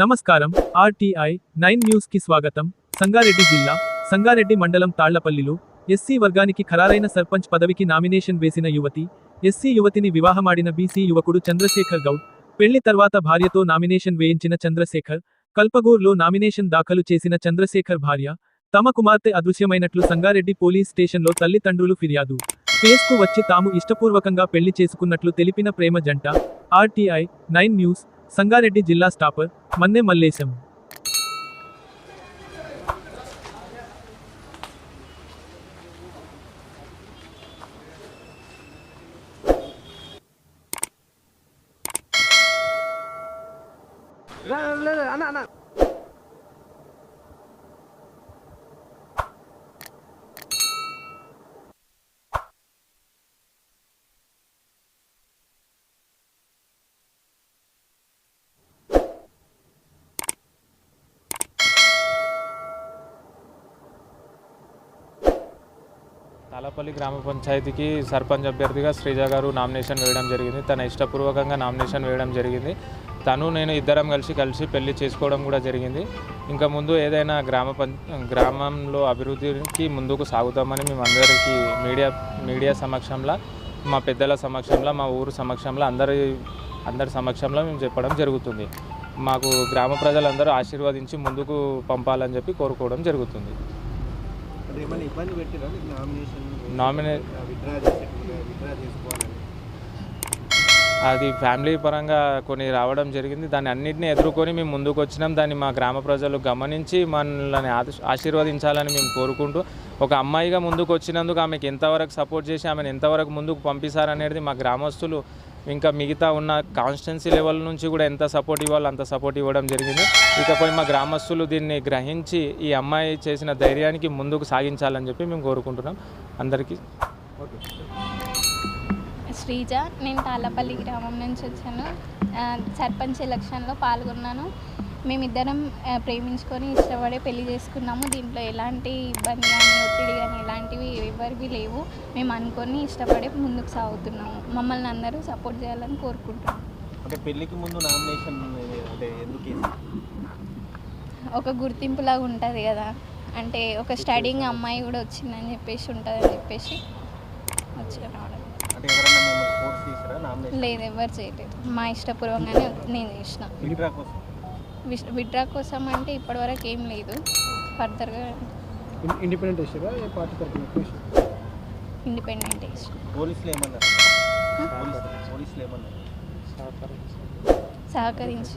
నమస్కారం. RTI nine న్యూస్కి స్వాగతం. సంగారెడ్డి జిల్లా సంగారెడ్డి మండలం తాళ్ళపల్లిలో ఎస్సీ వర్గానికి ఖరారైన సర్పంచ్ పదవికి నామినేషన్ వేసిన యువతి ఎస్సీ యువతిని వివాహమాడిన బీసీ యువకుడు చంద్రశేఖర్ గౌడ్ పెళ్ళి తర్వాత భార్యతో నామినేషన్ వేయించిన చంద్రశేఖర్ కల్పగూర్లో నామినేషన్ దాఖలు చేసిన చంద్రశేఖర్ భార్య తమ కుమార్తె అదృశ్యమైనట్లు సంగారెడ్డి పోలీస్ స్టేషన్లో తల్లిదండ్రులు ఫిర్యాదు. కేసుకు వచ్చి తాము ఇష్టపూర్వకంగా పెళ్ళి చేసుకున్నట్లు తెలిపిన ప్రేమ జంట ఆర్టీఐ నైన్ న్యూస్ సంగారెడ్డి జిల్లా స్టాపర్ మన్నె మల్లేశం రా, లేదు, అన్న అన్న తాళపల్లి గ్రామ పంచాయతీకి సర్పంచ్ అభ్యర్థిగా శ్రీజ గారు నామినేషన్ వేయడం జరిగింది. తన ఇష్టపూర్వకంగా నామినేషన్ వేయడం జరిగింది. తను నేను ఇద్దరం కలిసి కలిసి పెళ్ళి చేసుకోవడం కూడా జరిగింది. ఇంకా ముందు ఏదైనా గ్రామ పం గ్రామంలో అభివృద్ధికి ముందుకు సాగుతామని మేము అందరికీ మీడియా మీడియా సమక్షంలో మా పెద్దల సమక్షంలో మా ఊరు సమక్షంలో అందరి అందరి సమక్షంలో మేము చెప్పడం జరుగుతుంది. మాకు గ్రామ ప్రజలందరూ ఆశీర్వదించి ముందుకు పంపాలని చెప్పి కోరుకోవడం జరుగుతుంది. అది ఫ్యామిలీ పరంగా కొన్ని రావడం జరిగింది. దాన్ని అన్నింటినీ ఎదుర్కొని మేము ముందుకు వచ్చినాం. దాన్ని మా గ్రామ ప్రజలు గమనించి మనల్ని ఆశ- ఆశీర్వదించాలని మేము కోరుకుంటూ ఒక అమ్మాయిగా ముందుకు వచ్చినందుకు ఆమెకి ఎంతవరకు సపోర్ట్ చేసి ఆమెను ఎంతవరకు ముందుకు పంపిస్తారనేది మా గ్రామస్తులు ఇంకా మిగతా ఉన్న కాన్స్టెన్సీ లెవెల్ నుంచి కూడా ఎంత సపోర్ట్ ఇవ్వాలో అంత సపోర్ట్ ఇవ్వడం జరిగింది. ఇకపోయి మా గ్రామస్తులు దీన్ని గ్రహించి ఈ అమ్మాయి చేసిన ధైర్యానికి ముందుకు సాగించాలని చెప్పి మేము కోరుకుంటున్నాం. అందరికీ ఓకే శ్రీజ నేను తాళ్ళపల్లి గ్రామం నుంచి వచ్చాను. సర్పంచ్ ఎలక్షన్లో పాల్గొన్నాను. మేమిద్దరం ప్రేమించుకొని ఇష్టపడి పెళ్ళి చేసుకున్నాము. దీంట్లో ఎలాంటి ఇబ్బంది కానీ ఒత్తిడి కానీ ఎలాంటివి ఎవరివి లేవు. మేము అనుకొని ఇష్టపడి ముందుకు సాగుతున్నాము. మమ్మల్ని అందరూ సపోర్ట్ చేయాలని కోరుకుంటున్నాం అంటే పెళ్ళికి ముందు నామినేషన్ అంటే ఎందుకు వేసారు? ఒక గుర్తింపులాగా ఉంటుంది కదా. అంటే ఒక స్టడింగ్ అమ్మాయి కూడా వచ్చిందని చెప్పేసి ఉంటుందని చెప్పేసి వచ్చి రావడం అంటే ఎవరైనా మేము ఫోర్స్ చేసారా నామినేషన్? లేదు ఎవరు చేయలేదు. మా ఇష్టపూర్వకంగానే నేను చేసిన. విత్డ్రా కోసం అంటే ఇప్పటివరకు ఏం లేదు. ఫర్దర్గా ఇండిపెండెంట్ పార్టీ తరఫున ఇండిపెండెంట్ పోలీసులు ఏమన్నారు? పోలీసులు పోలీసులు ఏమన్నారు? సహకరించి.